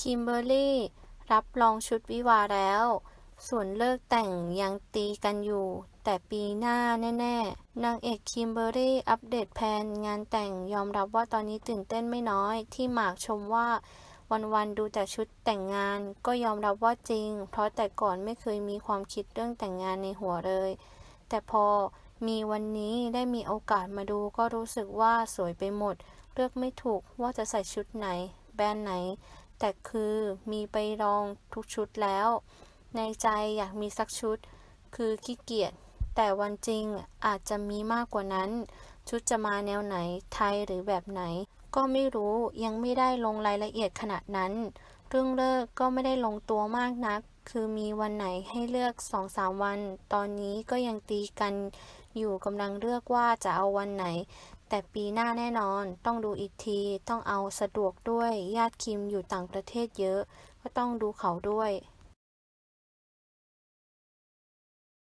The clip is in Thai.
คิมเบอร์รี่ รับรองชุดวิวาแล้ว ส่วนเลิกแต่งยังตีกันอยู่ แต่ปีหน้าแน่ ๆ นางเอกคิมเบอร์รี่ อัปเดตแผนงานแต่งยอมรับว่าตอนนี้ตื่นเต้นไม่น้อย ที่หมากชมว่าวันๆดูแต่ชุดแต่งงานก็ยอมรับว่าจริง เพราะแต่ก่อนไม่เคยมีความคิดเรื่องแต่งงานในหัวเลย แต่พอมีวันนี้ได้มีโอกาสมาดูก็รู้สึกว่าสวยไปหมด เลือกไม่ถูกว่าจะใส่ชุดไหน แบรนด์ไหน แต่คือมีไปลองทุกชุดแล้ว ในใจอยากมีสักชุด คือขี้เกียจ แต่วันจริงอาจจะมีมากกว่านั้น ชุดจะมาแนวไหน ไทยหรือแบบไหน ก็ไม่รู้ยังไม่ได้ลงรายละเอียดขนาดนั้น เรื่องเลิกก็ไม่ได้ลงตัวมากนัก คือมีวันไหนให้เลือกสองสามวัน ตอนนี้ก็ยังตีกันอยู่กำลังเลือกว่าจะเอาวันไหน แต่ปีหน้าแน่นอนต้องดูอีกที ต้องเอาสะดวกด้วยญาติคิมอยู่ต่างประเทศเยอะ ก็ต้องดูเขาด้วย